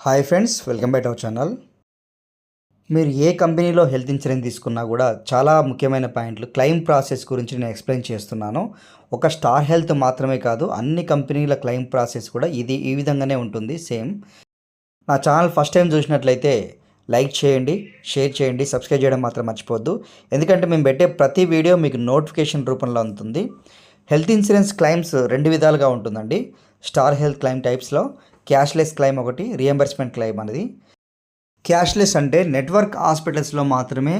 Hi friends welcome back our channel. మీరు ఏ కంపెనీలో హెల్త్ ఇన్సూరెన్స్ తీసుకున్నా కూడా చాలా ముఖ్యమైన పాయింట్లు క్లెయిమ్ ప్రాసెస్ గురించి నేను ఎక్స్ప్లెయిన్ చేస్తున్నాను. ఒక స్టార్ హెల్త్ మాత్రమే కాదు అన్ని కంపెనీల క్లెయిమ్ ప్రాసెస్ కూడా ఇది ఈ విధంగానే ఉంటుంది సేమ్. నా ఛానల్ ఫస్ట్ టైం చూసినట్లయితే లైక్ చేయండి షేర్ చేయండి సబ్స్క్రైబ్ చేయడం మాత్రం మర్చిపోద్దు ఎందుకంటే మేము పెట్టే ప్రతి వీడియో మీకు నోటిఫికేషన్ రూపంలో ఉంటుంది హెల్త్ ఇన్సూరెన్స్ క్లైమ్స్ రెండు విధాలుగా ఉంటుందండి. స్టార్ హెల్త్ క్లైమ్ టైప్స్లో క్యాష్లెస్ క్లైమ్ ఒకటి రియంబర్స్మెంట్ క్లైమ్ అనేది. క్యాష్లెస్ అంటే నెట్వర్క్ హాస్పిటల్స్లో మాత్రమే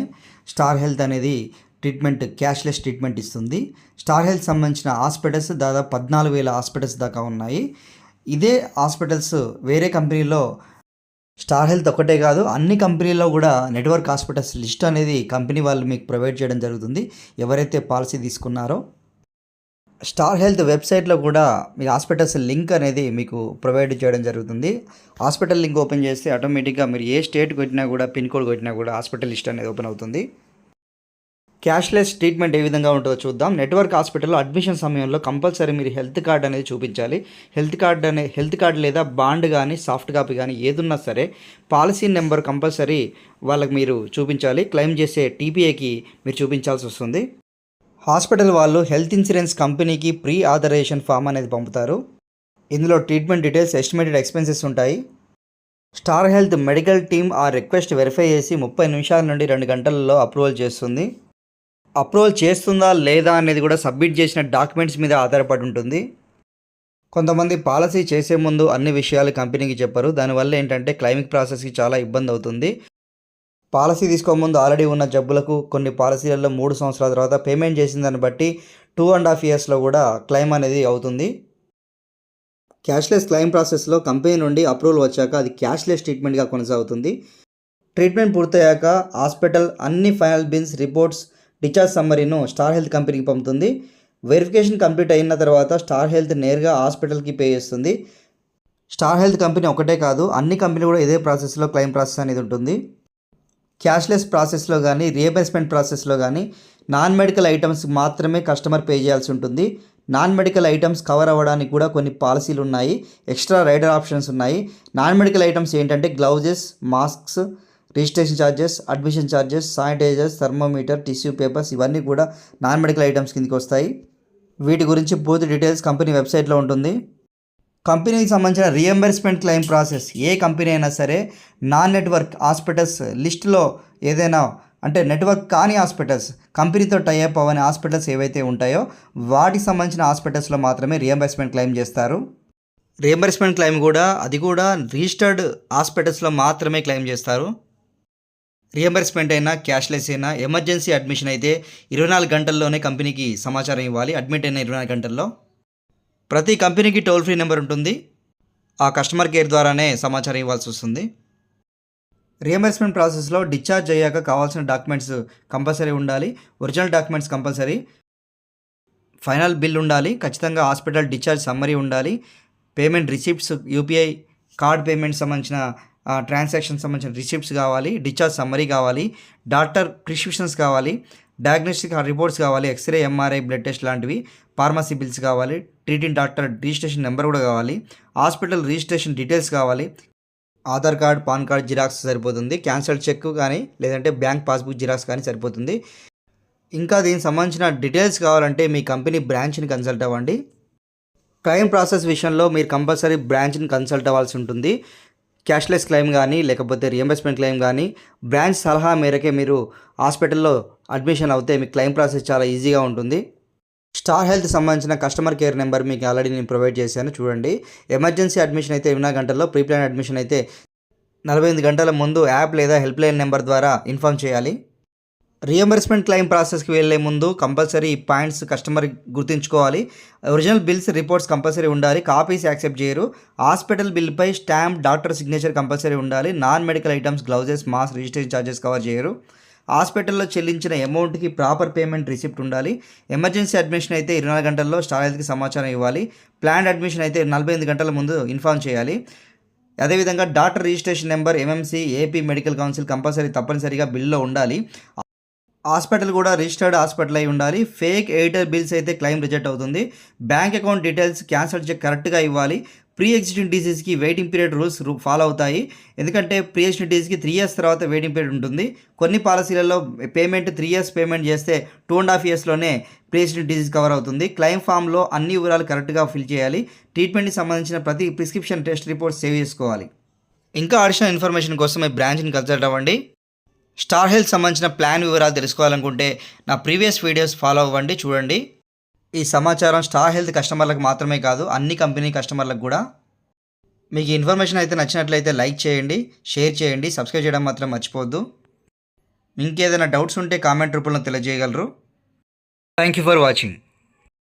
స్టార్ హెల్త్ అనేది ట్రీట్మెంట్ క్యాష్లెస్ ట్రీట్మెంట్ ఇస్తుంది. స్టార్ హెల్త్ సంబంధించిన హాస్పిటల్స్ దాదాపు పద్నాలుగు వేల హాస్పిటల్స్ దాకా ఉన్నాయి. ఇదే హాస్పిటల్స్ వేరే కంపెనీలో స్టార్ హెల్త్ ఒకటే కాదు అన్ని కంపెనీల్లో కూడా నెట్వర్క్ హాస్పిటల్స్ లిస్ట్ అనేది కంపెనీ వాళ్ళు మీకు ప్రొవైడ్ చేయడం జరుగుతుంది. ఎవరైతే పాలసీ తీసుకున్నారో స్టార్ హెల్త్ వెబ్సైట్లో కూడా మీ హాస్పిటల్స్ లింక్ అనేది మీకు ప్రొవైడ్ చేయడం జరుగుతుంది. హాస్పిటల్ లింక్ ఓపెన్ చేస్తే ఆటోమేటిక్గా మీరు ఏ స్టేట్ కొట్టినా కూడా పిన్ కోడ్ కొట్టినా కూడా హాస్పిటల్ లిస్ట్ అనేది ఓపెన్ అవుతుంది. క్యాష్లెస్ ట్రీట్మెంట్ ఏ విధంగా ఉంటుందో చూద్దాం. నెట్వర్క్ హాస్పిటల్లో అడ్మిషన్ సమయంలో కంపల్సరీ మీరు హెల్త్ కార్డ్ అనేది చూపించాలి. హెల్త్ కార్డ్ అనే హెల్త్ కార్డ్ లేదా బాండ్ కానీ సాఫ్ట్ కాపీ కానీ ఏదున్నా సరే పాలసీ నెంబర్ కంపల్సరీ వాళ్ళకి మీరు చూపించాలి. క్లెయిమ్ చేసే టీపీఏకి మీరు చూపించాల్సి వస్తుంది. హాస్పిటల్ వాళ్ళు హెల్త్ ఇన్సూరెన్స్ కంపెనీకి ప్రీ ఆథరైజేషన్ ఫామ్ అనేది పంపుతారు. ఇందులో ట్రీట్మెంట్ డీటెయిల్స్ ఎస్టిమేటెడ్ ఎక్స్పెన్సెస్ ఉంటాయి. స్టార్ హెల్త్ మెడికల్ టీమ్ ఆ రిక్వెస్ట్ వెరిఫై చేసి ముప్పై నిమిషాల నుండి రెండు గంటలలో అప్రూవల్ చేస్తుంది. అప్రూవల్ చేస్తుందా లేదా అనేది కూడా సబ్మిట్ చేసిన డాక్యుమెంట్స్ మీద ఆధారపడి ఉంటుంది. కొంతమంది పాలసీ చేసే ముందు అన్ని విషయాలు కంపెనీకి చెప్పరు. దానివల్ల ఏంటంటే క్లైమింగ్ ప్రాసెస్కి చాలా ఇబ్బంది అవుతుంది. పాలసీ తీసుకోముందు ఆల్రెడీ ఉన్న జబ్బులకు కొన్ని పాలసీలలో మూడు సంవత్సరాల తర్వాత పేమెంట్ చేసిన దాన్ని బట్టి టూ అండ్ హాఫ్ ఇయర్స్లో కూడా క్లెయిమ్ అనేది అవుతుంది. క్యాష్లెస్ క్లెయిమ్ ప్రాసెస్లో కంపెనీ నుండి అప్రూవల్ వచ్చాక అది క్యాష్లెస్ ట్రీట్మెంట్గా కొనసాగుతుంది. ట్రీట్మెంట్ పూర్తయ్యాక హాస్పిటల్ అన్ని ఫైనల్ బిల్స్ రిపోర్ట్స్ డిశ్చార్జ్ సమ్మరీను స్టార్ హెల్త్ కంపెనీకి పంపుతుంది. వెరిఫికేషన్ కంప్లీట్ అయిన తర్వాత స్టార్ హెల్త్ నేరుగా హాస్పిటల్కి పే చేస్తుంది. స్టార్ హెల్త్ కంపెనీ ఒకటే కాదు అన్ని కంపెనీలు కూడా ఇదే ప్రాసెస్లో క్లెయిమ్ ప్రాసెస్ అనేది ఉంటుంది. క్యాష్లెస్ ప్రాసెస్లో కానీ రియంబర్స్మెంట్ ప్రాసెస్లో కానీ నాన్ మెడికల్ ఐటమ్స్ మాత్రమే కస్టమర్ పే చేయాల్సి ఉంటుంది. నాన్ మెడికల్ ఐటమ్స్ కవర్ అవ్వడానికి కూడా కొన్ని పాలసీలు ఉన్నాయి. ఎక్స్ట్రా రైడర్ ఆప్షన్స్ ఉన్నాయి. నాన్ మెడికల్ ఐటమ్స్ ఏంటంటే gloves masks registration charges admission charges sanitizers thermometer tissue papers ఇవన్నీ కూడా నాన్ మెడికల్ ఐటమ్స్ కిందకి వస్తాయి. వీటి గురించి పూర్తి డీటెయిల్స్ కంపెనీ వెబ్సైట్లో ఉంటుంది. కంపెనీకి సంబంధించిన రియంబర్స్మెంట్ క్లెయిమ్ ప్రాసెస్ ఏ కంపెనీ అయినా సరే నాన్ నెట్వర్క్ హాస్పిటల్స్ లిస్టులో ఏదైనా అంటే నెట్వర్క్ కాని హాస్పిటల్స్ కంపెనీతో టైఅప్ అవ్వని హాస్పిటల్స్ ఏవైతే ఉంటాయో వాటికి సంబంధించిన హాస్పిటల్స్లో మాత్రమే రియంబర్స్మెంట్ క్లెయిమ్ చేస్తారు. రియంబర్స్మెంట్ క్లెయిమ్ కూడా అది కూడా రిజిస్టర్డ్ హాస్పిటల్స్లో మాత్రమే క్లెయిమ్ చేస్తారు. రియంబర్స్మెంట్ అయినా క్యాష్లెస్ అయినా ఎమర్జెన్సీ అడ్మిషన్ అయితే ఇరవై నాలుగు గంటల్లోనే కంపెనీకి సమాచారం ఇవ్వాలి. అడ్మిట్ అయిన ఇరవై నాలుగు గంటల్లో. ప్రతి కంపెనీకి టోల్ ఫ్రీ నెంబర్ ఉంటుంది. ఆ కస్టమర్ కేర్ ద్వారానే సమాచారం ఇవ్వాల్సి వస్తుంది. రియంబర్స్మెంట్ ప్రాసెస్లో డిశ్చార్జ్ అయ్యాక కావాల్సిన డాక్యుమెంట్స్ కంపల్సరీ ఉండాలి. Original documents compulsory. Final bill ఉండాలి. ఖచ్చితంగా హాస్పిటల్ డిశ్చార్జ్ సమ్మరీ ఉండాలి. Payment receipts UPI card payment సంబంధించిన ట్రాన్సాక్షన్ సంబంధించిన రిసిప్ట్స్ కావాలి. డిశ్చార్జ్ సమ్మరీ కావాలి. డాక్టర్ ప్రిస్క్రిప్షన్స్ కావాలి. డయాగ్నోస్టిక్ రిపోర్ట్స్ కావాలి X ray MRI blood test లాంటివి ఫార్మసీ బిల్స్ కావాలి ట్రీటింగ్ డాక్టర్ రిజిస్ట్రేషన్ నెంబర్ కూడా కావాలి హాస్పిటల్ రిజిస్ట్రేషన్ డీటెయిల్స్ కావాలి Aadhaar card pan card xerox సరిపోతుంది క్యాన్సల్ చెక్ కానీ లేదంటే బ్యాంక్ పాస్బుక్ జిరాక్స్ కానీ సరిపోతుంది. ఇంకా దీనికి సంబంధించిన డీటెయిల్స్ కావాలంటే మీ కంపెనీ బ్రాంచ్ని కన్సల్ట్ అవ్వండి. క్లెయిమ్ ప్రాసెస్ విషయంలో మీరు కంపల్సరీ బ్రాంచ్ని కన్సల్ట్ అవ్వాల్సి ఉంటుంది. క్యాష్లెస్ క్లెయిమ్ కానీ లేకపోతే రియంబర్స్మెంట్ క్లెయిమ్ కానీ బ్రాంచ్ సలహా మేరకే మీరు హాస్పిటల్లో అడ్మిషన్ అవుతే మీ క్లెయిమ్ ప్రాసెస్ చాలా ఈజీగా ఉంటుంది. స్టార్ హెల్త్ సంబంధించిన కస్టమర్ కేర్ నెంబర్ మీకు ఆల్రెడీ నేను ప్రొవైడ్ చేశాను చూడండి. ఎమర్జెన్సీ అడ్మిషన్ అయితే ఇరవై గంటల్లో ప్రీ ప్లాన్ అడ్మిషన్ అయితే నలభై ఎనిమిది గంటల ముందు యాప్ లేదా హెల్ప్ లైన్ నెంబర్ ద్వారా ఇన్ఫామ్ చేయాలి. రియంబర్స్మెంట్ క్లెయిమ్ ప్రాసెస్కి వెళ్ళే ముందు కంపల్సరీ ఈ పాయింట్స్ కస్టమర్ గుర్తుంచుకోవాలి. ఒరిజినల్ బిల్స్ రిపోర్ట్స్ కంపల్సరీ ఉండాలి. కాపీస్ యాక్సెప్ట్ చేయరు. హాస్పిటల్ బిల్పై స్టాంప్ డాక్టర్ సిగ్నేచర్ కంపల్సరీ ఉండాలి. Non medical items gloves mask registration charges cover చేయరు. హాస్పిటల్లో చెల్లించిన అమౌంట్కి ప్రాపర్ పేమెంట్ రిసిప్ట్ ఉండాలి. ఎమర్జెన్సీ అడ్మిషన్ అయితే ఇరవై నాలుగు గంటల్లో స్టార్ హెల్త్కి సమాచారం ఇవ్వాలి. ప్లాన్ అడ్మిషన్ అయితే నలభై ఎనిమిది గంటల ముందు ఇన్ఫామ్ చేయాలి. అదేవిధంగా doctor registration number MMC AP medical council compulsory తప్పనిసరిగా బిల్లో ఉండాలి. హాస్పిటల్ కూడా రిజిస్టర్డ్ హాస్పిటల్ అయి ఉండాలి. ఫేక్ ఎయిటర్ బిల్స్ అయితే క్లెయిమ్ రిజెక్ట్ అవుతుంది. Bank account details cancel cheque కరెక్ట్గా ఇవ్వాలి. ప్రీ ఎగ్జిస్టింగ్ డిసీజ్కి వెయిటింగ్ పీరియడ్ రూల్స్ ఫాలో అవుతాయి. ఎందుకంటే ప్రీ ఎగ్జిస్టింగ్ డిసీజ్కి త్రీ ఇయర్స్ తర్వాత వెయిటింగ్ పీరియడ్ ఉంటుంది. కొన్ని పాలసీలలో పేమెంట్ త్రీ ఇయర్స్ పేమెంట్ చేస్తే టూ అండ్ హాఫ్ ఇయర్స్లోనే ప్రీ ఎగ్జిస్టింగ్ డిసీజ్ కవర్ అవుతుంది. క్లెయిమ్ ఫామ్లో అన్ని వివరాలు కరెక్ట్గా ఫిల్ చేయాలి. ట్రీట్మెంట్కి సంబంధించిన ప్రతి ప్రిస్క్రిప్షన్ టెస్ట్ రిపోర్ట్ సేవ్ చేసుకోవాలి. ఇంకా అడిషనల్ ఇన్ఫర్మేషన్ కోసం మీ బ్రాంచ్ని కన్సల్ట్ అవ్వండి. స్టార్ హెల్త్ సంబంధించిన ప్లాన్ వివరాలు తెలుసుకోవాలనుకుంటే నా ప్రీవియస్ వీడియోస్ ఫాలో అవ్వండి చూడండి. ఈ సమాచారం స్టార్ హెల్త్ కస్టమర్లకు మాత్రమే కాదు అన్ని కంపెనీ కస్టమర్లకు కూడా. మీకు ఇన్ఫర్మేషన్ అయితే నచ్చినట్లయితే లైక్ చేయండి షేర్ చేయండి సబ్స్క్రైబ్ చేయడం మాత్రం మర్చిపోవద్దు. ఇంకేదైనా డౌట్స్ ఉంటే కామెంట్ రూపంలో తెలియజేయగలరు. Thank you for watching